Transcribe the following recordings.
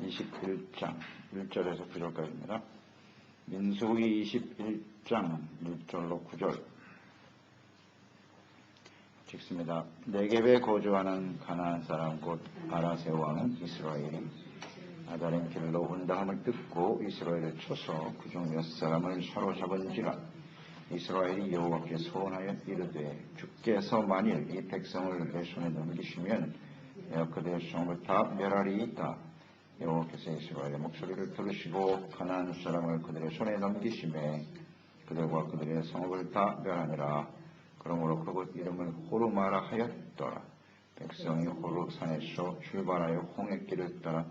21장 1절에서 9절까지입니다. 민수기 21장 1절로 9절 읽습니다. 네겝에 거주하는 가나안 사람 곧 아라세 왕은 이스라엘이 아다림 길로 온다함을 듣고 이스라엘을 쳐서 그중 몇 사람을 사로잡은지라 이스라엘이 여호와께 소원하여 이르되 주께서 만일 이 백성을 내 손에 넘기시면 내가 그들의 성을 다 멸하리이다. 여호와께서 이스라엘의 목소리를 들으시고 가나안 사람을 그들의 손에 넘기심에 그들과 그들의 성읍을 다 멸하니라. 그러므로 그곳 이름을 호르마라 하였더라. 백성이 호르 산에서 출발하여 홍해길을 따라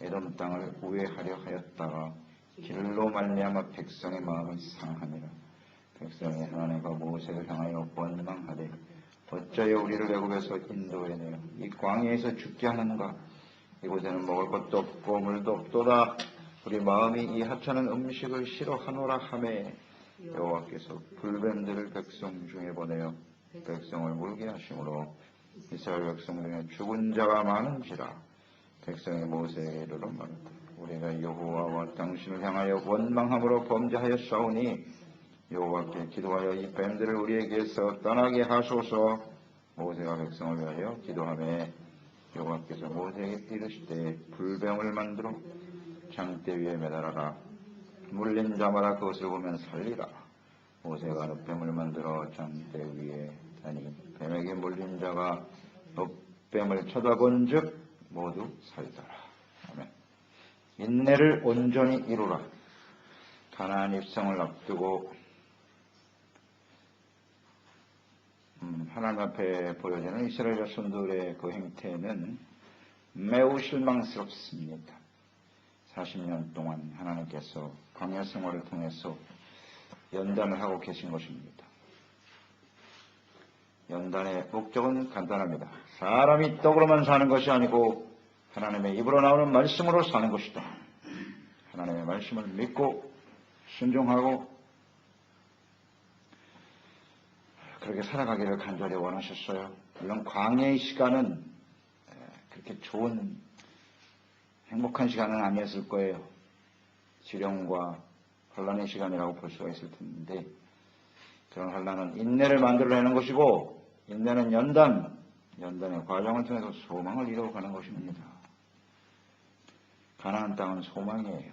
에돔 땅을 우회하려 하였다가 길로 말미암아 백성의 마음을 상하니라 백성이 하나님과 모세를 향하여 원망하되 어찌하여 우리를 애굽에서 인도해내어 이 광야에서 죽게 하는가? 이곳에는 먹을 것도 없고 물도 없도다. 우리 마음이 이 하찮은 음식을 싫어하노라 하매 여호와께서 불뱀들을 백성 중에 보내어 백성을 물게 하심으로 이스라엘 백성 중에 죽은 자가 많은지라 백성이 모세에게 이르러 말했다. 우리가 여호와와 당신을 향하여 원망함으로 범죄하여 싸우니 여호와께 기도하여 이 뱀들을 우리에게서 떠나게 하소서. 모세가 백성을 위하여 기도하며 여호와께서 모세에게 이르시되 불뱀을 만들어 장대 위에 매달아라. 물린 자마다 그것을 보면 살리라. 모세가 늑뱀을 만들어 장대 위에 다니 뱀에게 물린 자가 늑뱀을 쳐다본 즉 모두 살더라. 아멘. 인내를 온전히 이루라. 가나안 입성을 앞두고 하나님 앞에 보여지는 이스라엘 자손들의 그 행태는 매우 실망스럽습니다. 40년 동안 하나님께서 광야 생활을 통해서 연단을 하고 계신 것입니다. 연단의 목적은 간단합니다. 사람이 떡으로만 사는 것이 아니고 하나님의 입으로 나오는 말씀으로 사는 것이다. 하나님의 말씀을 믿고 순종하고 그렇게 살아가기를 간절히 원하셨어요. 물론 광야의 시간은 그렇게 좋은 행복한 시간은 아니었을 거예요. 지령과 혼란의 시간이라고 볼 수가 있을 텐데 그런 혼란은 인내를 만들어내는 것이고 인내는 연단, 연단의 과정을 통해서 소망을 이루어가는 것입니다. 가나안 땅은 소망이에요.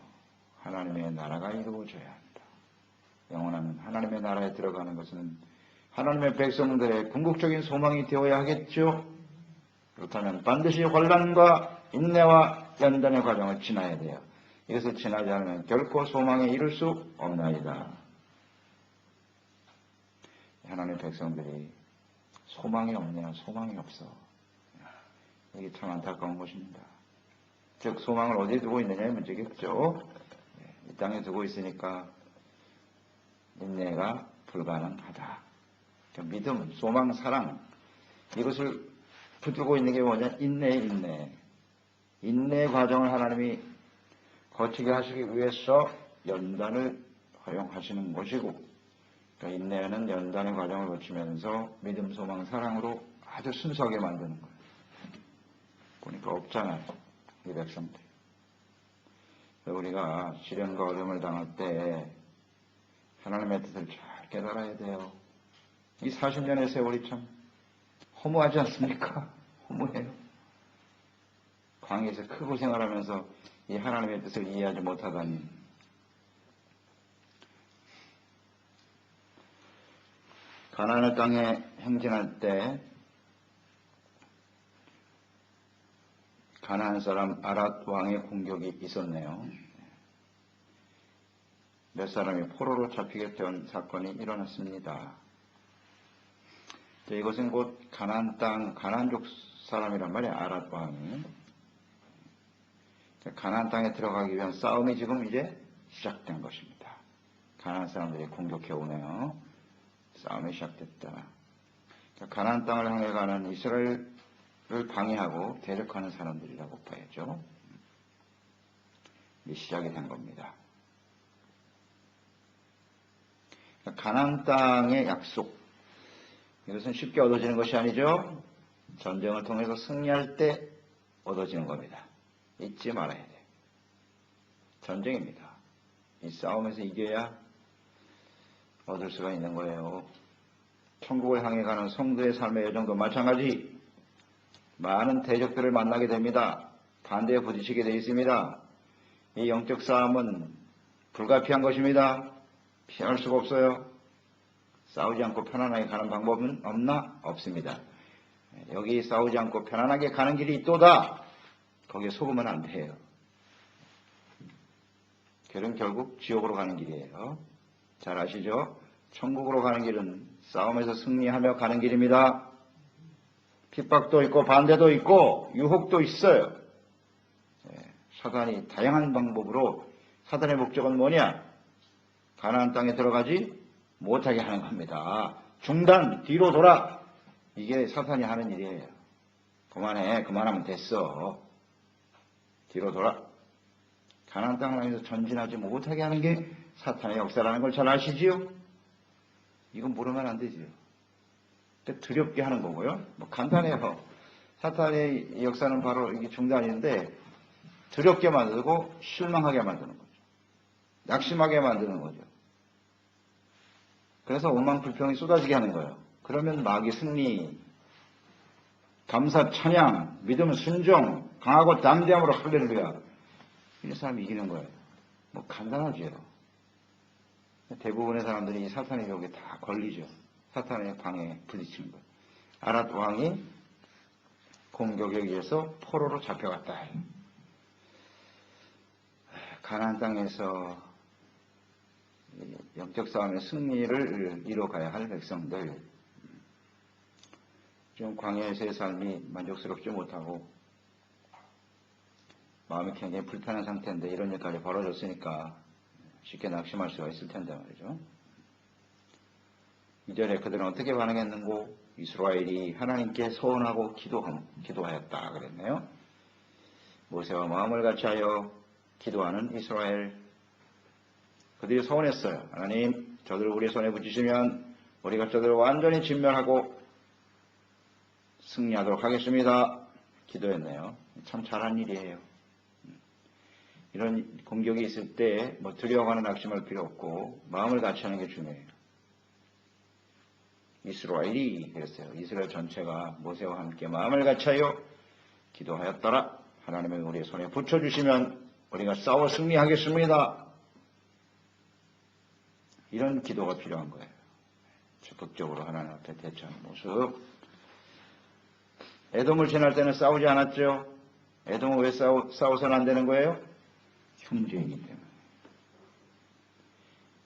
하나님의 나라가 이루어져야 한다. 영원한 하나님의 나라에 들어가는 것은 하나님의 백성들의 궁극적인 소망이 되어야 하겠죠. 그렇다면 반드시 혼란과 인내와 연단의 과정을 지나야 돼요. 이것을 지나지 않으면 결코 소망에 이룰 수 없나이다. 하나님의 백성들이 소망이 없냐? 소망이 없어. 이게 참 안타까운 것입니다. 즉 소망을 어디에 두고 있느냐의 문제겠죠. 이 땅에 두고 있으니까 인내가 불가능하다. 믿음, 소망, 사랑 이것을 붙들고 있는 게 뭐냐? 인내, 인내. 인내 과정을 하나님이 거치게 하시기 위해서 연단을 허용하시는 것이고 그러니까 인내는 연단의 과정을 거치면서 믿음, 소망, 사랑으로 아주 순수하게 만드는 거예요. 보니까 없잖아요. 이 백성들. 우리가 시련과 어려움을 당할 때 하나님의 뜻을 잘 깨달아야 돼요. 이 40년의 세월이 참 허무하지 않습니까? 허무해요. 광야에서 크고 생활하면서 이 하나님의 뜻을 이해하지 못하다니. 가나안 땅에 행진할 때 가나안 사람 아랏 왕의 공격이 있었네요. 몇 사람이 포로로 잡히게 된 사건이 일어났습니다. 이것은 곧 가나안 땅, 가나안족 사람이란 말이에요. 아랏 왕이. 가나안 땅에 들어가기 위한 싸움이 지금 이제 시작된 것입니다. 가나안 사람들이 공격해 오네요. 싸움이 시작됐다. 가나안 땅을 향해 가는 이스라엘을 방해하고 대적하는 사람들이라고 봐야죠. 이제 시작이 된 겁니다. 가나안 땅의 약속. 이것은 쉽게 얻어지는 것이 아니죠. 전쟁을 통해서 승리할 때 얻어지는 겁니다. 잊지 말아야 돼. 전쟁입니다. 이 싸움에서 이겨야 얻을 수가 있는 거예요. 천국을 향해 가는 성도의 삶의 여정도 마찬가지 많은 대적들을 만나게 됩니다. 반대에 부딪히게 되어 있습니다. 이 영적 싸움은 불가피한 것입니다. 피할 수가 없어요. 싸우지 않고 편안하게 가는 방법은 없나? 없습니다. 여기 싸우지 않고 편안하게 가는 길이 있도다. 거기에 속으면 안 돼요. 그는 결국 지옥으로 가는 길이에요. 잘 아시죠? 천국으로 가는 길은 싸움에서 승리하며 가는 길입니다. 핍박도 있고 반대도 있고 유혹도 있어요. 예, 사단이 다양한 방법으로 사단의 목적은 뭐냐? 가나안 땅에 들어가지 못하게 하는 겁니다. 중단, 뒤로 돌아. 이게 사탄이 하는 일이에요. 그만해, 그만하면 됐어. 뒤로 돌아. 땅을 향해서 전진하지 못하게 하는 게 사탄의 역사라는 걸 잘 아시지요? 이건 모르면 안 되지요. 두렵게 하는 거고요. 뭐 간단해요. 사탄의 역사는 바로 이게 중단인데 두렵게 만들고 실망하게 만드는 거죠. 낙심하게 만드는 거죠. 그래서 오만 불평이 쏟아지게 하는 거예요. 그러면 마귀 승리, 감사 찬양, 믿음 순종, 강하고 담대함으로 할렐루야. 이런 사람이 이기는 거예요. 뭐 간단하죠. 대부분의 사람들이 이 사탄의 벽에 다 걸리죠. 사탄의 방에 부딪히는 거예요. 아랏 왕이 공격에 의해서 포로로 잡혀갔다. 가나안 땅에서 영적 싸움의 승리를 이뤄가야 할 백성들 좀 광야에서의 삶이 만족스럽지 못하고 마음이 굉장히 불편한 상태인데 이런 일까지 벌어졌으니까 쉽게 낙심할 수가 있을 텐데 말이죠. 이전에 그들은 어떻게 반응했는고 이스라엘이 하나님께 소원하고 기도, 기도하였다 그랬네요. 모세와 마음을 같이하여 기도하는 이스라엘 그들이 소원했어요. 하나님 저들을 우리 손에 붙이시면 우리가 저들을 완전히 진멸하고 승리하도록 하겠습니다. 기도했네요. 참 잘한 일이에요. 이런 공격이 있을 때 뭐 두려워하는 낙심할 필요 없고 마음을 같이 하는 게 중요해요. 이스라엘이 그랬어요. 이스라엘 전체가 모세와 함께 마음을 같이하여 기도하였더라. 하나님이 우리의 손에 붙여주시면 우리가 싸워 승리하겠습니다. 이런 기도가 필요한 거예요. 적극적으로 하나님 앞에 대처하는 모습. 애돔을 지날 때는 싸우지 않았죠. 애돔은 왜 싸우, 싸워서는 안 되는 거예요? 형제이기 때문에.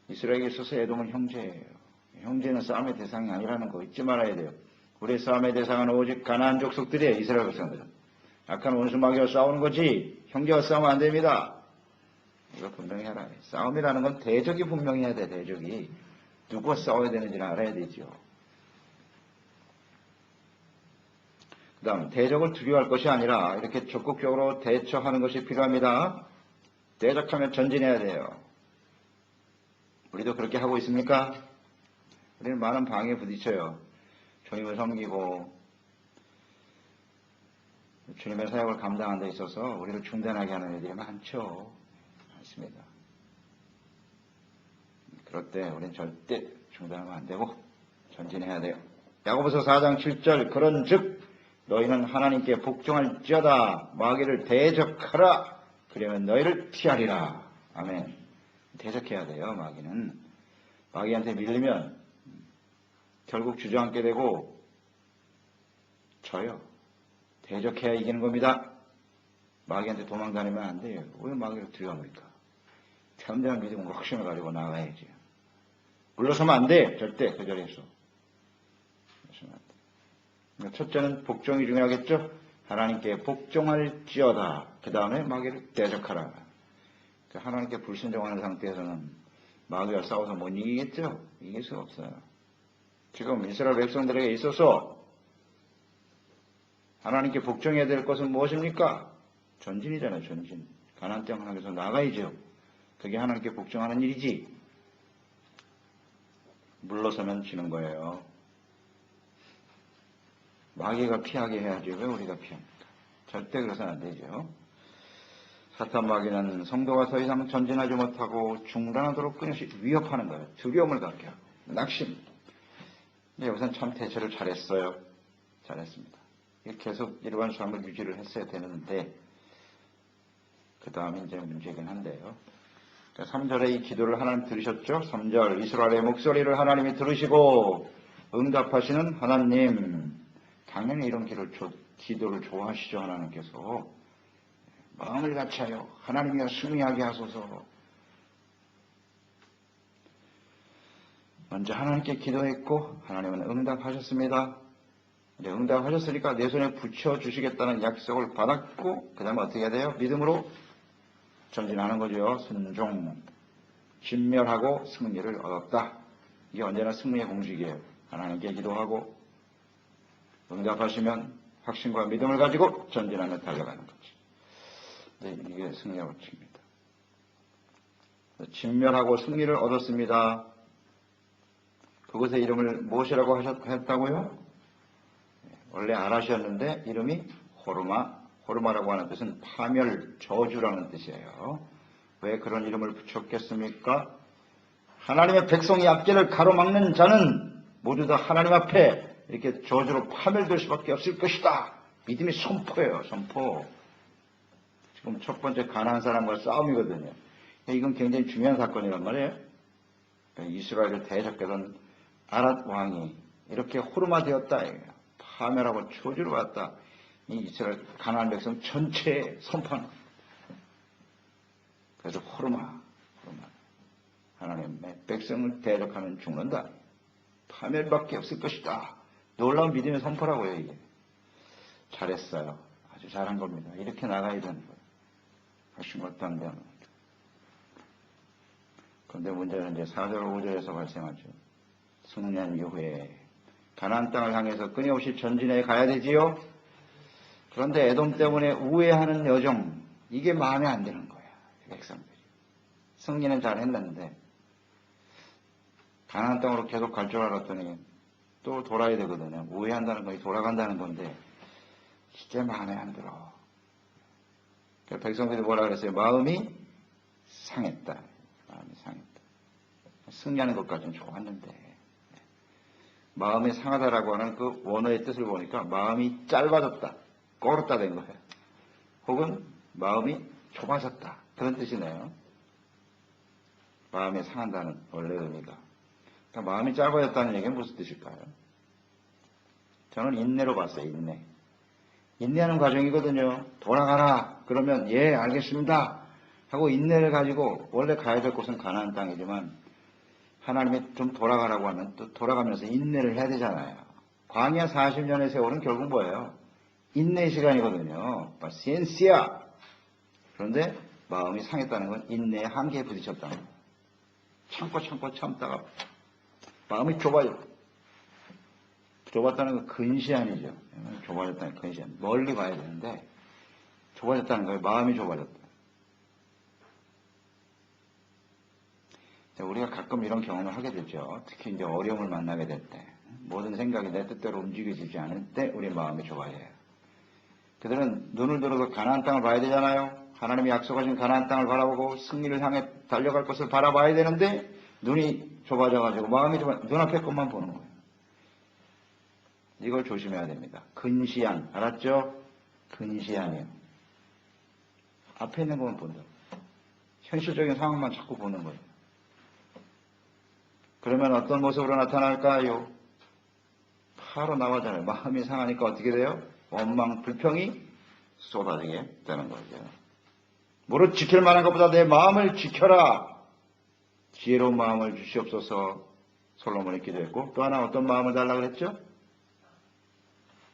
이스라엘에 있어서 애돔은 형제예요. 형제는 싸움의 대상이 아니라는 거 잊지 말아야 돼요. 우리의 싸움의 대상은 오직 가나안 족속들이에요. 이스라엘 백성들은. 약한 원수마귀와 싸우는 거지 형제와 싸우면 안 됩니다. 이거 분명히 돼. 싸움이라는 건 대적이 분명히 해야 돼. 대적이. 누구와 싸워야 되는지는 알아야 되죠. 그 다음 대적을 두려워할 것이 아니라 이렇게 적극적으로 대처하는 것이 필요합니다. 대적하면 전진해야 돼요. 우리도 그렇게 하고 있습니까? 우리는 많은 방해에 부딪혀요. 주님을 섬기고 주님의 사역을 감당하는 데 있어서 우리를 중단하게 하는 일들이 많죠. 많습니다. 그럴 때 우리는 절대 중단하면 안 되고 전진해야 돼요. 야고보서 4장 7절 그런 즉 너희는 하나님께 복종할지어다 마귀를 대적하라 그러면 너희를 피하리라. 아멘. 대적해야 돼요. 마귀는 마귀한테 밀리면 결국 주저앉게 되고 져요. 대적해야 이기는 겁니다. 마귀한테 도망다니면 안 돼요. 왜 마귀를 두려워합니까? 참대한 믿음과 확신을 가지고 나가야지. 물러서면 안 돼. 절대 그 자리에서. 그러니까 첫째는 복종이 중요하겠죠. 하나님께 복종할지어다. 그 다음에 마귀를 대적하라. 그러니까 하나님께 불순종하는 상태에서는 마귀와 싸워서 못 이기겠죠? 이길 수 없어요. 지금 이스라엘 백성들에게 있어서 하나님께 복종해야 될 것은 무엇입니까? 전진이잖아요, 전진. 가나안 땅 하나님께서 나가야죠. 그게 하나님께 복종하는 일이지. 물러서면 지는 거예요. 마귀가 피하게 해야지 왜 우리가 피합니까? 절대 그래서는 안 되죠. 사탄 마귀는 성도가 더 이상 전진하지 못하고 중단하도록 끊임없이 위협하는 거예요. 두려움을 갖게 하고 낙심. 근데 여기서는 참 대처를 잘했어요. 잘했습니다. 계속 이러한 삶을 유지를 했어야 되는데 그 다음에 이제 문제긴 한데요. 3절에 이 기도를 하나님 들으셨죠? 3절 이스라엘의 목소리를 하나님이 들으시고 응답하시는 하나님 당연히 이런 기도를, 기도를 좋아하시죠 하나님께서 마음을 같이하여 하나님이여 승리하게 하소서 먼저 하나님께 기도했고 하나님은 응답하셨습니다. 이제 응답하셨으니까 내 손에 붙여주시겠다는 약속을 받았고 그 다음에 어떻게 해야 돼요? 믿음으로 전진하는 거죠. 순종, 진멸하고 승리를 얻었다. 이게 언제나 승리의 공식이에요. 하나님께 기도하고 응답하시면 확신과 믿음을 가지고 전진하며 달려가는 거죠. 네, 이게 승리의 법칙입니다. 진멸하고 승리를 얻었습니다. 그곳의 이름을 무엇이라고 하셨, 했다고요? 원래 아라시였는데 이름이 호르마, 호르마라고 하는 뜻은 파멸, 저주라는 뜻이에요. 왜 그런 이름을 붙였겠습니까? 하나님의 백성이 앞길을 가로막는 자는 모두 다 하나님 앞에 이렇게 저주로 파멸될 수밖에 없을 것이다. 믿음이 선포예요, 선포. 지금 첫 번째 가난한 사람과 싸움이거든요. 이건 굉장히 중요한 사건이란 말이에요. 이스라엘을 대적하던 아랏 왕이 이렇게 호르마 되었다. 파멸하고 초주를 받았다. 이 이스라엘 가난한 백성 전체에 거예요. 그래서 호르마, 호르마. 하나님의 백성을 대적하면 죽는다. 파멸밖에 없을 것이다. 놀라운 믿음의 선포라고요, 이게. 잘했어요. 아주 잘한 겁니다. 이렇게 나가야 되는 거예요. 하신 것도 안 되는 거죠. 그런데 문제는 이제 4절, 5절에서 발생하죠. 승리한 이후에 가나안 땅을 향해서 끊임없이 전진해 가야 되지요. 그런데 애돔 때문에 우회하는 여정 이게 마음에 안 드는 거야. 백성들이. 승리는 잘 했는데 가나안 땅으로 계속 갈 줄 알았더니 또 돌아야 되거든요. 우회한다는 거니 돌아간다는 건데 이게 마음에 안 들어. 그러니까 백성들이 뭐라 그랬어요? 마음이 상했다. 마음이 상했다. 승리하는 것까지는 좋았는데 마음이 상하다라고 하는 그 원어의 뜻을 보니까 마음이 짧아졌다. 꼬르다 된 거예요. 혹은 마음이 좁아졌다. 그런 뜻이네요. 마음이 상한다는 원래 의미가. 그러니까 마음이 짧아졌다는 얘기는 무슨 뜻일까요? 저는 인내로 봤어요. 인내. 인내하는 과정이거든요. 돌아가라. 그러면 예 알겠습니다. 하고 인내를 가지고 원래 가야 될 곳은 가나안 땅이지만 하나님이 좀 돌아가라고 하면 또 돌아가면서 인내를 해야 되잖아요. 광야 40년의 세월은 결국 뭐예요? 인내 시간이거든요. 시엔시아. 그런데 마음이 상했다는 건 인내의 한계에 부딪혔다는 거예요. 참고 참고 참다가 마음이 좁아요. 좁았다는 건 근시안이죠. 좁아졌다는 근시안. 멀리 봐야 되는데 좁아졌다는 거예요. 마음이 좁아졌다. 우리가 가끔 이런 경험을 하게 되죠. 특히 이제 어려움을 만나게 될 때, 모든 생각이 내 뜻대로 움직여지지 않을 때 우리 마음이 좁아져요. 그들은 눈을 들어서 가나안 땅을 봐야 되잖아요. 하나님이 약속하신 가나안 땅을 바라보고 승리를 향해 달려갈 것을 바라봐야 되는데 눈이 좁아져가지고 마음이 좁아 눈앞의 것만 보는 거예요. 이걸 조심해야 됩니다. 근시안 알았죠? 근시안이요. 앞에 있는 것만 본다. 현실적인 상황만 자꾸 보는 거예요. 그러면 어떤 모습으로 나타날까요? 바로 나오잖아요. 마음이 상하니까 어떻게 돼요? 원망, 불평이 쏟아지게 되는 거죠. 무릇 지킬 만한 것보다 내 마음을 지켜라. 지혜로운 마음을 주시옵소서 솔로몬이 기도했고 또 하나 어떤 마음을 달라고 그랬죠?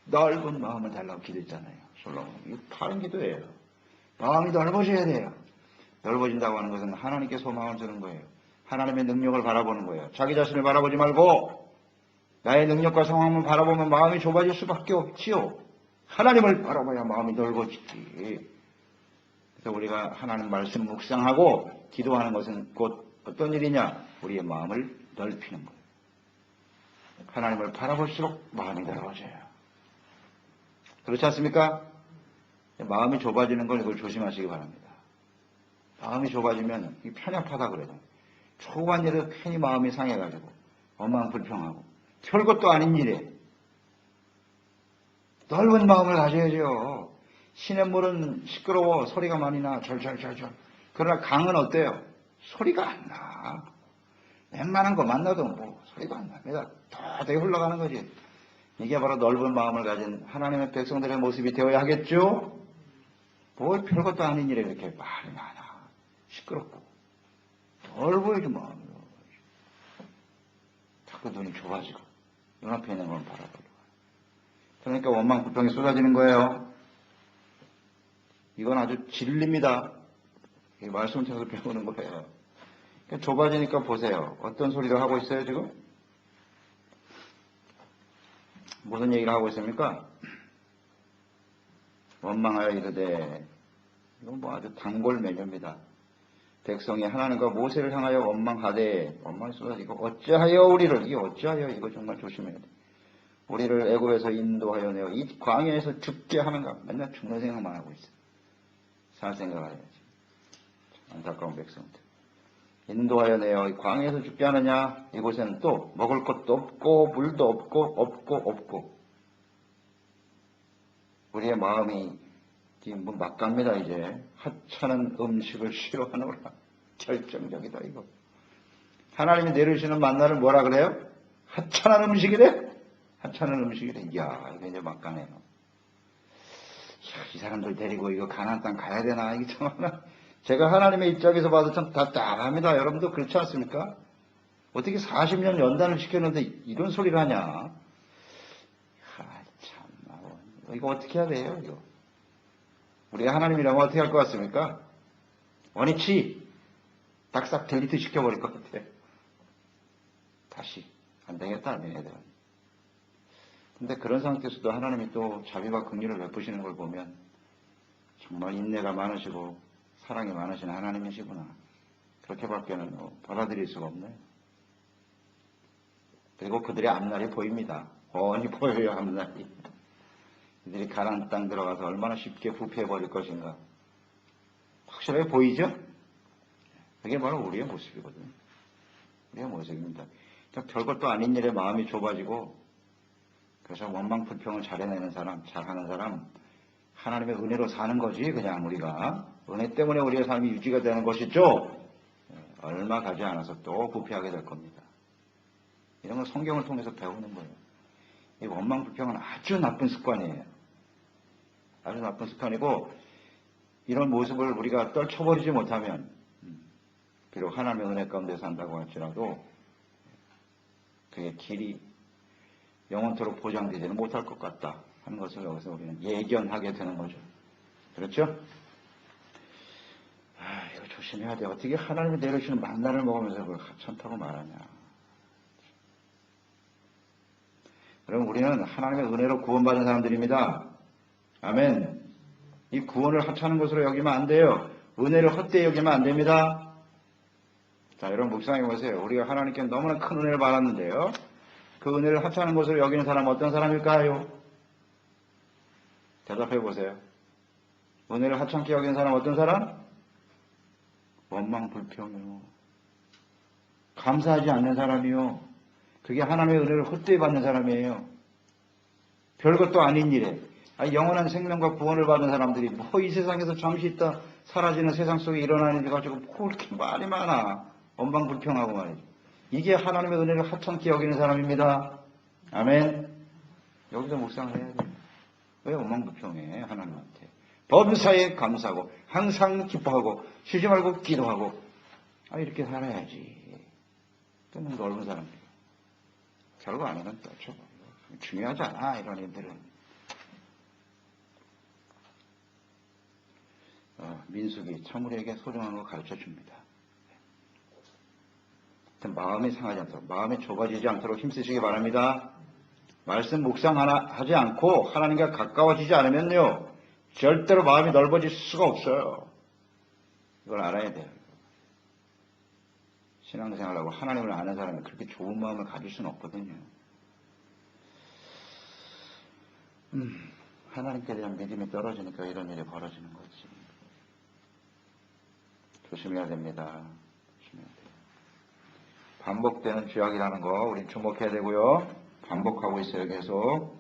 넓은 마음을 달라고 기도했잖아요. 솔로몬. 이거 다른 기도예요. 마음이 넓어져야 돼요. 넓어진다고 하는 것은 하나님께 소망을 주는 거예요. 하나님의 능력을 바라보는 거예요. 자기 자신을 바라보지 말고 나의 능력과 상황을 바라보면 마음이 좁아질 수밖에 없지요. 하나님을 바라봐야 마음이 넓어지지. 그래서 우리가 하나님 말씀 묵상하고 기도하는 것은 곧 어떤 일이냐? 우리의 마음을 넓히는 거예요. 하나님을 바라볼수록 마음이 넓어져요. 그렇지 않습니까? 마음이 좁아지는 걸 이걸 조심하시기 바랍니다. 마음이 좁아지면 이 편협하다 그래요. 초반 일에 괜히 마음이 상해가지고 원망 불평하고 별것도 아닌 일에 넓은 마음을 가져야죠. 시냇물은 시끄러워 소리가 많이 나 절절절절. 그러나 강은 어때요? 소리가 안 나. 웬만한 거 만나도 뭐 소리가 안 납니다. 도되게 흘러가는 거지. 이게 바로 넓은 마음을 가진 하나님의 백성들의 모습이 되어야 하겠죠? 뭘 별것도 아닌 일에 이렇게 말이 많아. 시끄럽고. 넓어야지 마음이. 자꾸 눈이 좁아지고 눈앞에 있는 건 바라보고. 그러니까 원망 불평이 쏟아지는 거예요. 이건 아주 진리입니다. 이 말씀을 통해서 배우는 거예요. 그러니까 좁아지니까 보세요. 어떤 소리를 하고 있어요, 지금? 무슨 얘기를 하고 있습니까? 원망하여 이르되, 이건 뭐 아주 단골 메뉴입니다. 백성이 하나님과 모세를 향하여 원망하되, 원망이 쏟아지고, 어찌하여 우리를, 이게 어찌하여 이거 정말 조심해야 돼. 우리를 애굽에서 인도하여 내어 이 광야에서 죽게 하는가? 맨날 죽는 생각만 하고 있어. 살 생각을 해야지. 안타까운 백성들. 인도하여 내어 이 광야에서 죽게 하느냐? 이곳에는 또 먹을 것도 없고 물도 없고 없고 없고 우리의 마음이 지금 뭐 막갑니다 이제 하찮은 음식을 싫어하노라 결정적이다 이거 하나님이 내려주시는 만나를 뭐라 그래요? 하찮은 음식이래? 하찮은 음식이래 이야 이거 이제 막가네요 이 사람들 데리고 이거 가나안 땅 가야 되나 이게 참 하나 제가 하나님의 입장에서 봐도 참 답답합니다. 여러분도 그렇지 않습니까? 어떻게 40년 연단을 시켰는데 이런 소리를 하냐? 아, 참, 이거 어떻게 해야 돼요, 이거? 우리가 하나님이라면 어떻게 할 것 같습니까? 원위치, 딱싹 델리트 시켜버릴 것 같아요. 다시, 안 되겠다, 얘네들은. 근데 그런 상태에서도 하나님이 또 자비와 긍휼을 베푸시는 걸 보면 정말 인내가 많으시고 사랑이 많으신 하나님이시구나. 그렇게밖에는 뭐 받아들일 수가 없네요. 그리고 그들의 앞날이 보입니다. 뻔히 보여요, 앞날이. 이들이 가난 땅 들어가서 얼마나 쉽게 부패해버릴 것인가. 확실하게 보이죠? 그게 바로 우리의 모습이거든요. 우리의 모습입니다. 그러니까 별것도 아닌 일에 마음이 좁아지고 그래서 원망 불평을 잘해내는 사람, 잘하는 사람, 하나님의 은혜로 사는 거지, 그냥 우리가. 은혜 때문에 우리의 삶이 유지가 되는 것이죠. 예, 얼마 가지 않아서 또 부패하게 될 겁니다. 이런 건 성경을 통해서 배우는 거예요. 이 원망 불평은 아주 나쁜 습관이에요. 아주 나쁜 습관이고 이런 모습을 우리가 떨쳐버리지 못하면 음, 비록 하나님의 은혜 가운데 산다고 할지라도 그의 길이 영원토록 보장되지는 못할 것 같다 하는 것을 여기서 우리는 예견하게 되는 거죠. 그렇죠? 조심해야 돼. 어떻게 하나님이 내려주시는 만나를 먹으면서 그걸 하찮다고 말하냐. 여러분, 우리는 하나님의 은혜로 구원받은 사람들입니다. 아멘. 이 구원을 하찮은 것으로 여기면 안 돼요. 은혜를 헛되이 여기면 안 됩니다. 자, 여러분 묵상해 보세요. 우리가 하나님께 너무나 큰 은혜를 받았는데요. 그 은혜를 하찮은 것으로 여기는 사람 어떤 사람일까요? 대답해 보세요. 은혜를 하찮게 여기는 사람 어떤 사람? 원망 불평이요. 감사하지 않는 사람이요. 그게 하나님의 은혜를 헛되이 받는 사람이에요. 별것도 아닌 일에 아니, 영원한 생명과 구원을 받는 사람들이 뭐 이 세상에서 잠시 있다 사라지는 세상 속에 일어나는 일 가지고 뭐 그렇게 말이 많아. 원망 불평하고 말이죠. 이게 하나님의 은혜를 하찮게 여기는 사람입니다. 아멘. 여기서 묵상을 해야 돼요. 왜 원망 불평해 하나님한테? 범사에 감사하고 항상 기뻐하고 쉬지 말고 기도하고 아 이렇게 살아야지. 또는 넓은 사람들. 별거 아니면 또 저, 중요하지 않아 이런 애들은. 어, 민숙이 참 우리에게 소중한 거 가르쳐 줍니다. 마음이 상하지 않도록, 마음이 좁아지지 않도록 힘쓰시기 바랍니다. 말씀 묵상하지 않고 하나님과 가까워지지 않으면요, 절대로 마음이 넓어질 수가 없어요. 이걸 알아야 돼요. 신앙생활하고 하나님을 아는 사람이 그렇게 좋은 마음을 가질 수는 없거든요. 음, 하나님께 대한 믿음이 떨어지니까 이런 일이 벌어지는 거지. 조심해야 됩니다. 반복되는 죄악이라는 거 우리 주목해야 되고요. 반복하고 있어요, 계속.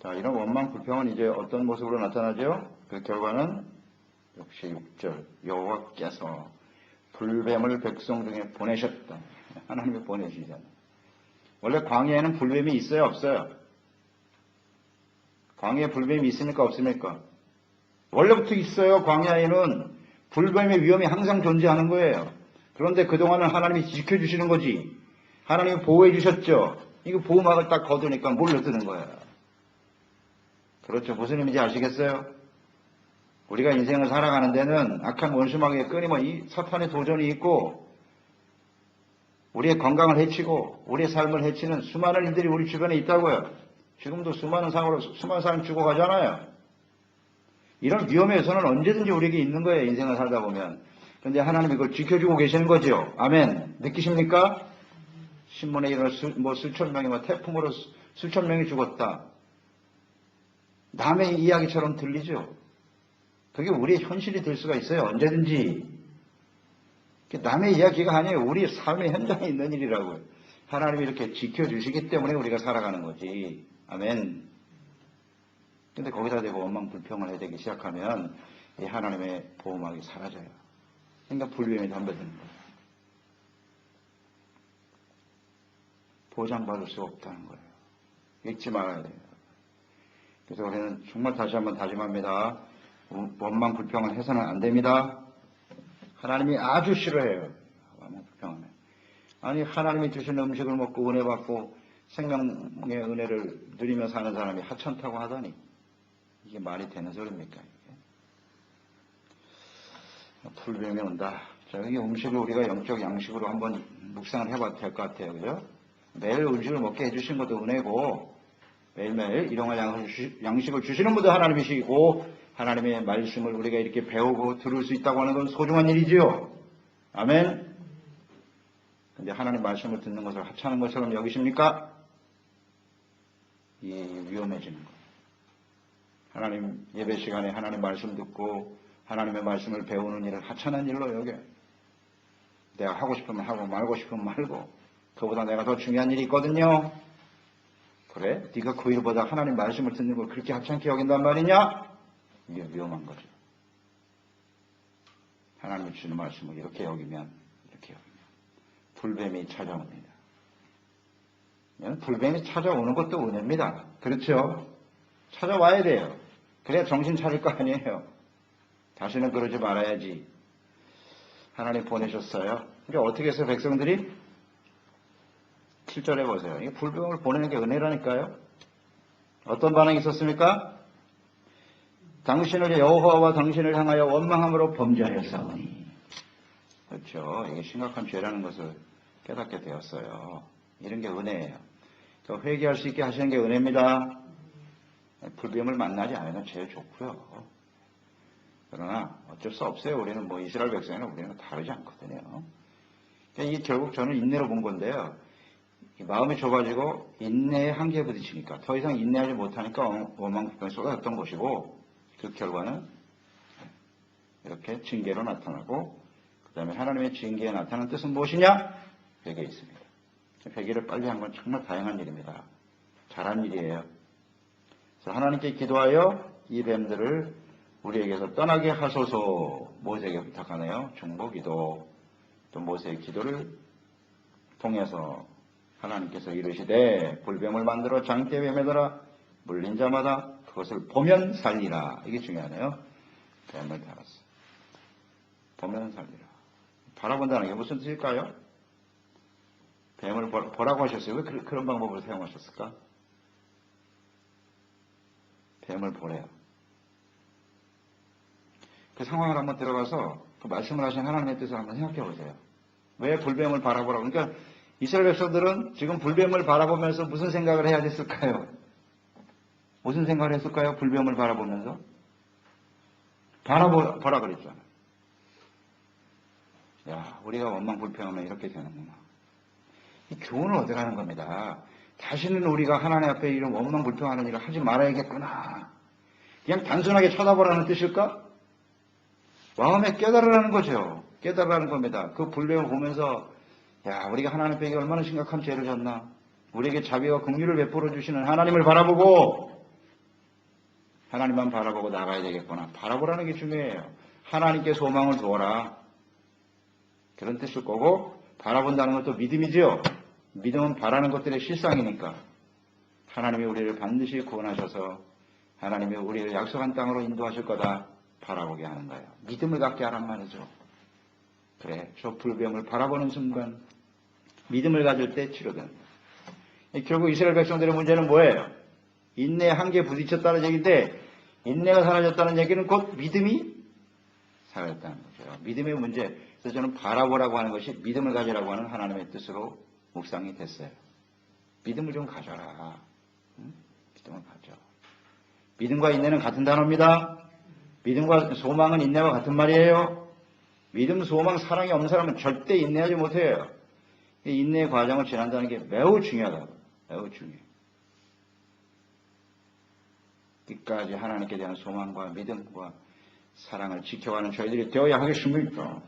자, 이런 원망 불평은 이제 어떤 모습으로 나타나죠? 그 결과는 역시 6절 여호와께서 불뱀을 백성 중에 보내셨다. 하나님이 보내시잖아요. 원래 광야에는 불뱀이 있어요, 없어요? 광야에 불뱀이 있습니까, 없습니까? 원래부터 있어요. 광야에는 불뱀의 위험이 항상 존재하는 거예요. 그런데 그동안은 하나님이 지켜주시는 거지. 하나님이 보호해 주셨죠. 이거 보호막을 딱 거두니까 몰려드는 거예요. 그렇죠. 무슨 의미인지 아시겠어요? 우리가 인생을 살아가는 데는 악한 원수막에 끊임없이 이 사탄의 도전이 있고 우리의 건강을 해치고 우리의 삶을 해치는 수많은 일들이 우리 주변에 있다고요. 지금도 수많은 사람으로 수많은 사람이 죽어가잖아요. 이런 위험에서는 언제든지 우리에게 있는 거예요. 인생을 살다 보면. 그런데 하나님 이걸 지켜주고 계시는 거죠. 아멘. 느끼십니까? 신문에 이런 수, 뭐 수천 명이 뭐 태풍으로 수, 수천 명이 죽었다. 남의 이야기처럼 들리죠. 그게 우리의 현실이 될 수가 있어요. 언제든지. 남의 이야기가 아니에요. 우리의 삶의 현장에 있는 일이라고요. 하나님이 이렇게 지켜주시기 때문에 우리가 살아가는 거지. 아멘. 근데 거기다 대고 원망 불평을 해야 되기 시작하면 이 하나님의 보호막이 사라져요. 그러니까 불뱀이 덤벼드는 거예요. 보장받을 수 없다는 거예요. 잊지 말아야 돼요. 그래서 우리는 정말 다시 한번 다짐합니다. 원망 불평을 해서는 안 됩니다. 하나님이 아주 싫어해요. 원망 불평하면. 아니 하나님이 주신 음식을 먹고 은혜 받고 생명의 은혜를 누리며 사는 사람이 하찮다고 하다니 이게 말이 되는 소리입니까? 불뱀이 온다. 자, 이 음식을 우리가 영적 양식으로 한번 묵상을 해봐도 될 것 같아요. 그죠? 매일 음식을 먹게 해주신 것도 은혜고, 매일매일 일용할 양식을 주시는 분도 하나님이시고, 하나님의 말씀을 우리가 이렇게 배우고 들을 수 있다고 하는 건 소중한 일이지요. 아멘. 근데 하나님 말씀을 듣는 것을 하찮은 것처럼 여기십니까? 이 위험해지는 거예요. 하나님 예배 시간에 하나님 말씀 듣고 하나님의 말씀을 배우는 일을 하찮은 일로 여겨. 내가 하고 싶으면 하고 말고 싶으면 말고 그보다 내가 더 중요한 일이 있거든요. 그래? 네가 그 일보다 하나님 말씀을 듣는 걸 그렇게 하찮게 여긴단 말이냐? 이게 위험한 거죠. 하나님이 주는 말씀을 이렇게 여기면 이렇게 여기면 불뱀이 찾아옵니다. 불뱀이 찾아오는 것도 은혜입니다. 그렇죠? 찾아와야 돼요. 그래야 정신 차릴 거 아니에요. 다시는 그러지 말아야지. 하나님 보내셨어요. 그러니까 어떻게 해서 백성들이 7절에 보세요. 이 불병을 보내는 게 은혜라니까요. 어떤 반응이 있었습니까? 당신을 여호와와 당신을 향하여 원망함으로 범죄하였사오니. 그렇죠. 이게 심각한 죄라는 것을 깨닫게 되었어요. 이런 게 은혜예요. 회개할 수 있게 하시는 게 은혜입니다. 불뱀을 만나지 않으면 제일 좋고요. 그러나 어쩔 수 없어요. 우리는 뭐 이스라엘 백성이나 우리는 다르지 않거든요. 그러니까 이 결국 저는 인내로 본 건데요. 마음이 좁아지고 인내의 한계에 부딪히니까 더 이상 인내하지 못하니까 원망 불평이 쏟아졌던 것이고 그 결과는 이렇게 징계로 나타나고 그 다음에 하나님의 징계에 나타나는 뜻은 무엇이냐? 회개 있습니다. 회개를 빨리 한 건 정말 다양한 일입니다. 잘한 일이에요. 하나님께 기도하여 이 뱀들을 우리에게서 떠나게 하소서 모세에게 부탁하네요. 중보기도 또 모세의 기도를 통해서 하나님께서 이르시되 불뱀을 만들어 장대에 매더라 물린 자마다 그것을 보면 살리라 이게 중요하네요. 뱀을 달았어. 보면 살리라. 바라본다는 게 무슨 뜻일까요? 뱀을 보라고 하셨어요. 왜 그런 방법을 사용하셨을까? 뱀을 보래요. 그 상황을 한번 들어가서 그 말씀을 하신 하나님의 뜻을 한번 생각해 보세요. 왜 불뱀을 바라보라고? 그러니까 이스라엘 백성들은 지금 불뱀을 바라보면서 무슨 생각을 해야 됐을까요? 무슨 생각을 했을까요? 불뱀을 바라보면서? 바라보라 그랬잖아요. 야, 우리가 원망 불평하면 이렇게 되는구나. 이 교훈을 얻어가는 겁니다. 다시는 우리가 하나님 앞에 이런 원망 불평하는 일을 하지 말아야겠구나. 그냥 단순하게 쳐다보라는 뜻일까? 마음에 깨달으라는 거죠. 깨달으라는 겁니다. 그 불량을 보면서 야 우리가 하나님 앞에 얼마나 심각한 죄를 졌나. 우리에게 자비와 긍휼을 베풀어 주시는 하나님을 바라보고 하나님만 바라보고 나가야 되겠구나. 바라보라는 게 중요해요. 하나님께 소망을 두어라. 그런 뜻일 거고 바라본다는 것도 믿음이지요. 믿음은 바라는 것들의 실상이니까 하나님이 우리를 반드시 구원하셔서 하나님이 우리를 약속한 땅으로 인도하실 거다 바라보게 하는 거예요. 믿음을 갖게 하란 말이죠. 그래, 저 불병을 바라보는 순간 믿음을 가질 때 치료된다. 결국 이스라엘 백성들의 문제는 뭐예요? 인내 한계에 부딪혔다는 얘기인데 인내가 사라졌다는 얘기는 곧 믿음이 사라졌다는 거죠. 믿음의 문제. 그래서 저는 바라보라고 하는 것이 믿음을 가지라고 하는 하나님의 뜻으로 묵상이 됐어요. 믿음을 좀 가져라. 응? 믿음을 가져. 믿음과 인내는 같은 단어입니다. 믿음과 소망은 인내와 같은 말이에요. 믿음, 소망, 사랑이 없는 사람은 절대 인내하지 못해요. 이 인내의 과정을 지난다는 게 매우 중요하다. 매우 중요해요. 끝까지 하나님께 대한 소망과 믿음과 사랑을 지켜가는 저희들이 되어야 하겠습니까?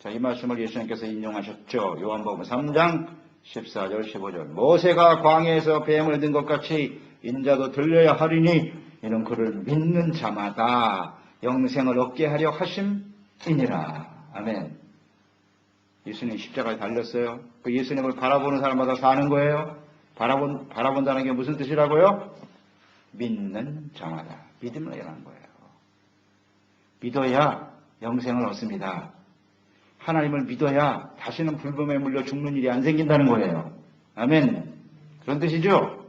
자, 이 말씀을 예수님께서 인용하셨죠. 요한복음 3장 14절 15절. 모세가 광야에서 뱀을 든 것 같이 인자도 들려야 하리니 이는 그를 믿는 자마다 영생을 얻게 하려 하심이니라. 아멘. 예수님 십자가에 달렸어요. 그 예수님을 바라보는 사람마다 사는 거예요. 바라본, 바라본다는 게 무슨 뜻이라고요? 믿는 자마다. 믿음을 이라는 거예요. 믿어야 영생을 얻습니다. 하나님을 믿어야 다시는 불범에 물려 죽는 일이 안 생긴다는 거예요. 아멘. 그런 뜻이죠?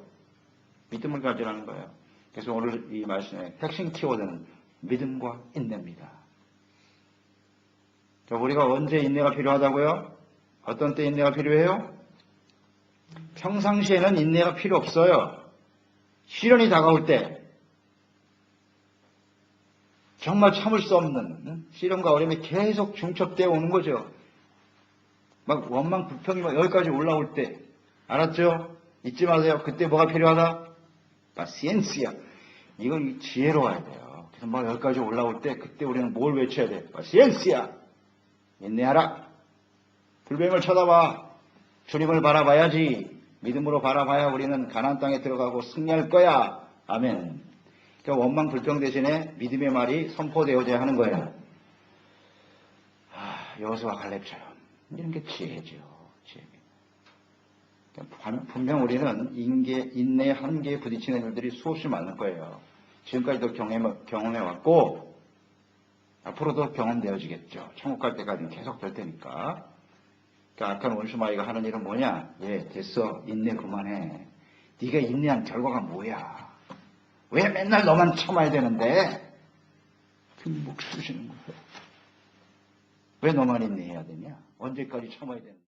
믿음을 가지라는 거예요. 그래서 오늘 이 말씀의 핵심 키워드는 믿음과 인내입니다. 자, 우리가 언제 인내가 필요하다고요? 어떤 때 인내가 필요해요? 평상시에는 인내가 필요 없어요. 시련이 다가올 때, 정말 참을 수 없는 시련과 어려움이 계속 중첩되어 오는 거죠. 막 원망 불평이 막 여기까지 올라올 때, 알았죠? 잊지 마세요. 그때 뭐가 필요하다? 파시엔시아. 이건 지혜로워야 돼요. 그래서 막 여기까지 올라올 때, 그때 우리는 뭘 외쳐야 돼? 파시엔시아. 인내하라. 불뱀을 쳐다봐. 주님을 바라봐야지. 믿음으로 바라봐야 우리는 가나안 땅에 들어가고 승리할 거야. 아멘. 그러니까 원망 불평 대신에 믿음의 말이 선포되어져야 하는 거예요. 아, 여호수와 갈렙처럼 이런 게 지혜죠. 지혜. 그러니까 분명 우리는 인계, 인내의 한계에 부딪히는 일들이 수없이 많을 거예요. 지금까지도 경험해, 경험해왔고 앞으로도 경험되어지겠죠. 천국 갈 때까지는 계속 될 테니까. 그러니까 악한 원수마이가 하는 일은 뭐냐? 예, 됐어. 인내 그만해. 네가 인내한 결과가 뭐야? 왜 맨날 너만 참아야 되는데? 그목 쑤시는 거예요. 왜 너만 인내해야 되냐? 언제까지 참아야 되냐?